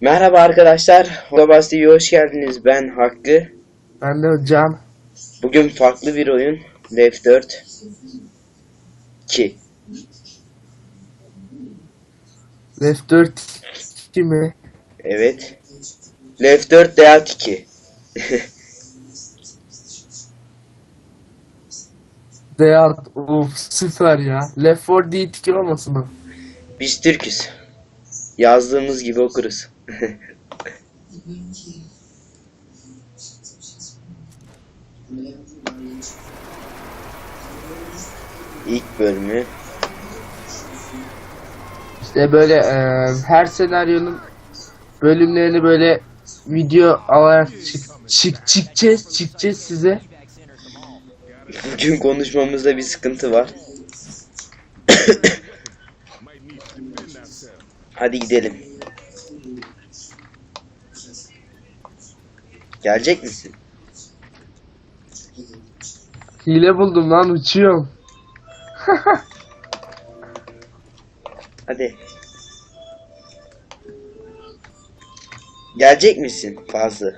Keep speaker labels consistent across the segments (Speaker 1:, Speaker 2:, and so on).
Speaker 1: Merhaba arkadaşlar. Holobas TV'ye hoş geldiniz. Ben Hakkı.
Speaker 2: Ben de Can.
Speaker 1: Bugün farklı bir oyun. Left 4 2.
Speaker 2: Left 4 2 mi?
Speaker 1: Evet. Left 4 Deat 2.
Speaker 2: Deyat. Of süper ya. Left 4 Dead 2 olmasın mı?
Speaker 1: Biz Türküz. Yazdığımız gibi okuruz. İlk bölümü.
Speaker 2: İşte böyle e, her senaryonun bölümlerini böyle video alarak çık, çık, çıkacağız, çıkacağız size.
Speaker 1: Bugün konuşmamızda bir sıkıntı var. Hadi gidelim. Gelecek misin?
Speaker 2: Hile buldum lan uçuyorum.
Speaker 1: Hadi. Gelecek misin fazla?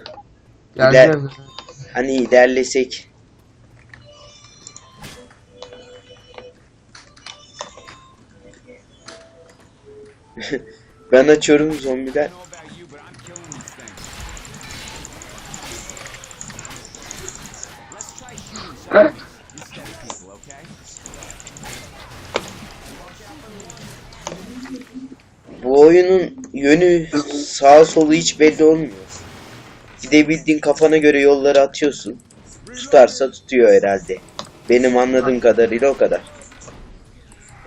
Speaker 2: Geleceğim.
Speaker 1: Hani ilerlesek. ben açıyorum zombiler. Bu oyunun yönü sağ solu hiç belli olmuyor. Gidebildiğin kafana göre yolları atıyorsun. Tutarsa tutuyor herhalde. Benim anladığım kadarıyla o kadar.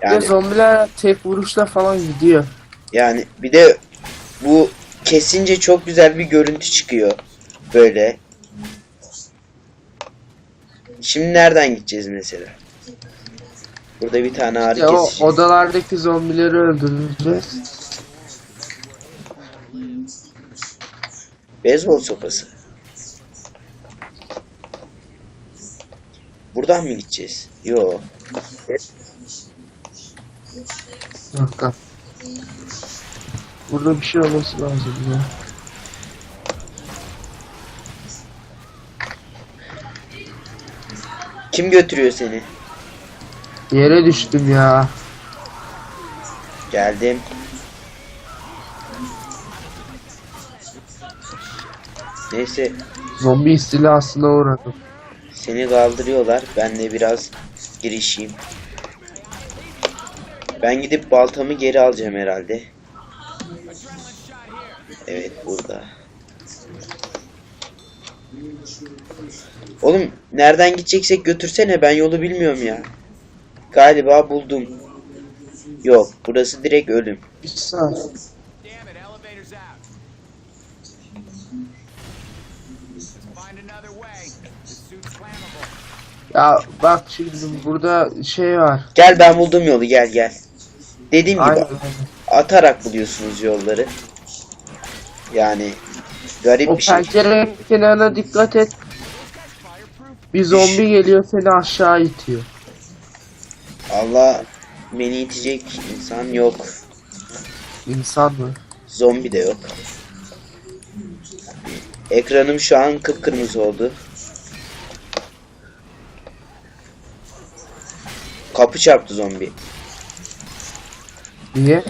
Speaker 1: Yani
Speaker 2: zombiler tek vuruşla falan gidiyor.
Speaker 1: yani bir de bu kesince çok güzel bir görüntü çıkıyor. Böyle. Şimdi nereden gideceğiz mesela? Burada bir tane ağrı
Speaker 2: İşte o
Speaker 1: kesici.
Speaker 2: odalardaki zombileri öldüreceğiz.
Speaker 1: Beyzbol sopası. Buradan mı gideceğiz? Yo.
Speaker 2: Bir dakika. Burada bir şey olması lazım ya.
Speaker 1: Kim götürüyor seni?
Speaker 2: Yere düştüm ya.
Speaker 1: Geldim. Neyse
Speaker 2: Zombi istilasına uğradım.
Speaker 1: seni kaldırıyorlar. Ben de biraz girişeyim. Ben gidip baltamı geri alacağım herhalde. Evet burada. Oğlum nereden gideceksek götürsene ben yolu bilmiyorum ya. Galiba buldum. Yok burası direkt ölüm.
Speaker 2: Bir. Ya bak şimdi burada şey var.
Speaker 1: Gel ben buldum yolu gel gel. Dediğim gibi
Speaker 2: Aynen.
Speaker 1: atarak buluyorsunuz yolları. Yani garip
Speaker 2: O
Speaker 1: bir şey.
Speaker 2: pencere kenarına dikkat et. Bir zombi geliyor seni aşağı itiyor.
Speaker 1: Allah beni itecek insan yok.
Speaker 2: İnsan mı?
Speaker 1: Zombi de yok. Ekranım şu an kıpkırmızı oldu. Kapı çarptı zombi.
Speaker 2: Niye?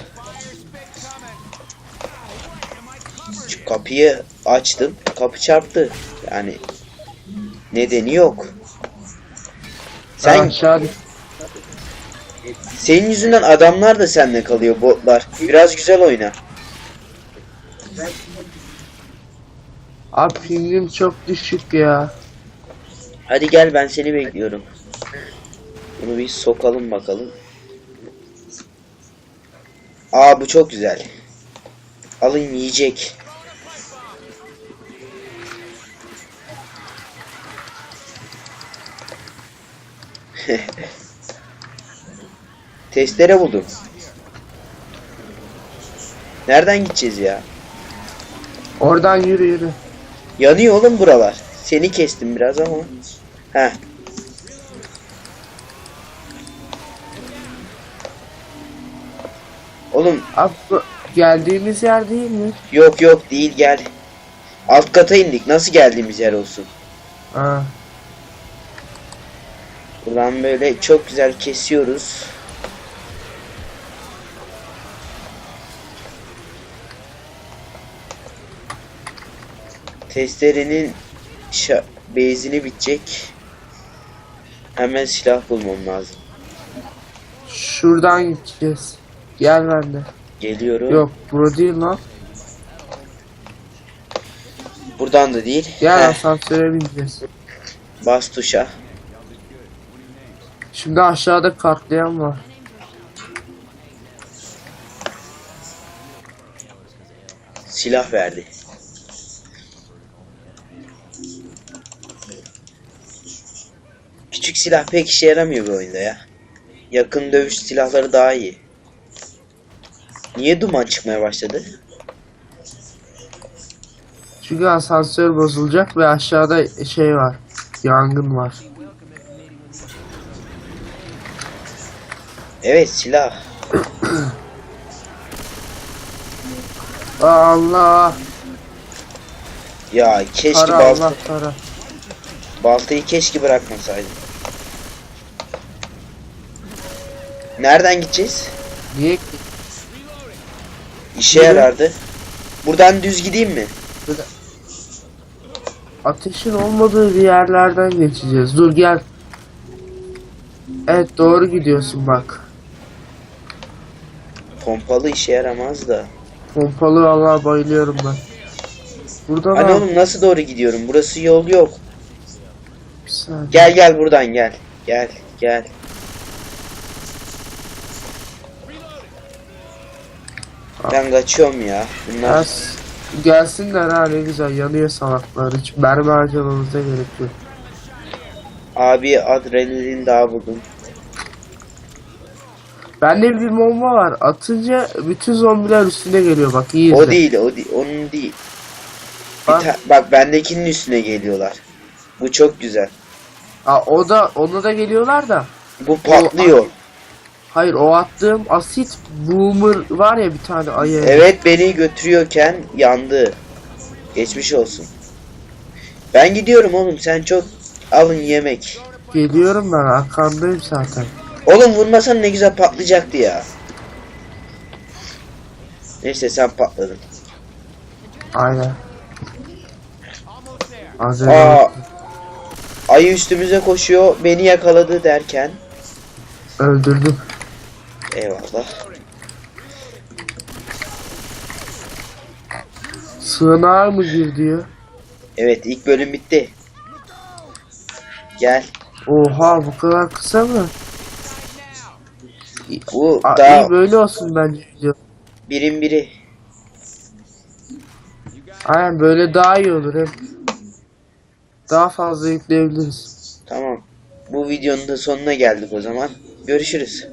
Speaker 1: Kapıyı açtım. Kapı çarptı. Yani nedeni yok.
Speaker 2: Sen aşağı
Speaker 1: senin yüzünden adamlar da seninle kalıyor botlar. Biraz güzel oyna.
Speaker 2: Abi pingim çok düşük ya.
Speaker 1: Hadi gel ben seni bekliyorum. Bunu bir sokalım bakalım. Aa bu çok güzel. Alın yiyecek. Testere buldum. Nereden gideceğiz ya?
Speaker 2: Oradan yürü yürü.
Speaker 1: Yanıyor oğlum buralar. Seni kestim biraz ama. Heh. Oğlum
Speaker 2: Abi bu- geldiğimiz yer değil mi?
Speaker 1: Yok yok değil gel. Alt kata indik. Nasıl geldiğimiz yer olsun?
Speaker 2: Ha.
Speaker 1: Buradan böyle çok güzel kesiyoruz. Testerenin şa- benzini bitecek. Hemen silah bulmam lazım.
Speaker 2: Şuradan gideceğiz. Gel bende.
Speaker 1: Geliyorum.
Speaker 2: Yok bura değil lan.
Speaker 1: Buradan da değil.
Speaker 2: Gel asansöre bineceğiz.
Speaker 1: bas tuşa.
Speaker 2: Şimdi aşağıda katlayan var.
Speaker 1: Silah verdi. Küçük silah pek işe yaramıyor bu oyunda ya. Yakın dövüş silahları daha iyi. Niye duman çıkmaya başladı?
Speaker 2: Çünkü asansör bozulacak ve aşağıda şey var. Yangın var.
Speaker 1: Evet silah.
Speaker 2: Allah.
Speaker 1: Ya keşke
Speaker 2: Para
Speaker 1: balta,
Speaker 2: Allah para.
Speaker 1: baltayı keşke bırakmasaydım. Nereden gideceğiz?
Speaker 2: Niye?
Speaker 1: İşe
Speaker 2: Yürü.
Speaker 1: yarardı. Buradan düz gideyim mi?
Speaker 2: Ateşin olmadığı bir yerlerden geçeceğiz. Dur gel. Evet doğru gidiyorsun bak.
Speaker 1: Pompalı işe yaramaz da.
Speaker 2: Pompalı vallahi bayılıyorum ben. Burada da
Speaker 1: oğlum nasıl doğru gidiyorum? Burası yol yok.
Speaker 2: bir saniye.
Speaker 1: Gel gel buradan gel. Gel gel. Ben kaçıyorum ya. Bunlar
Speaker 2: Gels, gelsinler ha ne güzel yanıyor salaklar. Hiç mermi harcamamıza gerek yok.
Speaker 1: abi adrenalin daha buldum.
Speaker 2: Bende bir bomba var. Atınca bütün zombiler üstüne geliyor bak iyi
Speaker 1: O
Speaker 2: izle.
Speaker 1: değil, o değil, onun değil. Bir
Speaker 2: Bak.
Speaker 1: ta- bak bendekinin üstüne geliyorlar. Bu çok güzel.
Speaker 2: Aa, o da ona da geliyorlar da.
Speaker 1: Bu patlıyor.
Speaker 2: Hayır o attığım asit boomer var ya bir tane ayı.
Speaker 1: Evet beni götürüyorken yandı. Geçmiş olsun. Ben gidiyorum oğlum sen çok alın yemek.
Speaker 2: Geliyorum ben arkandayım zaten.
Speaker 1: Oğlum vurmasan ne güzel patlayacaktı ya. Neyse sen patladın.
Speaker 2: Aynen.
Speaker 1: Aa, ayı üstümüze koşuyor beni yakaladı derken.
Speaker 2: öldürdüm.
Speaker 1: Eyvallah.
Speaker 2: Sığınağa mı gir diyor.
Speaker 1: Evet ilk bölüm bitti. Gel.
Speaker 2: Oha bu kadar kısa mı?
Speaker 1: Bu
Speaker 2: Aa,
Speaker 1: daha
Speaker 2: iyi böyle olsun bence video.
Speaker 1: birin biri.
Speaker 2: Aynen böyle daha iyi olur hem. Daha fazla yükleyebiliriz.
Speaker 1: Tamam. Bu videonun da sonuna geldik o zaman. Görüşürüz.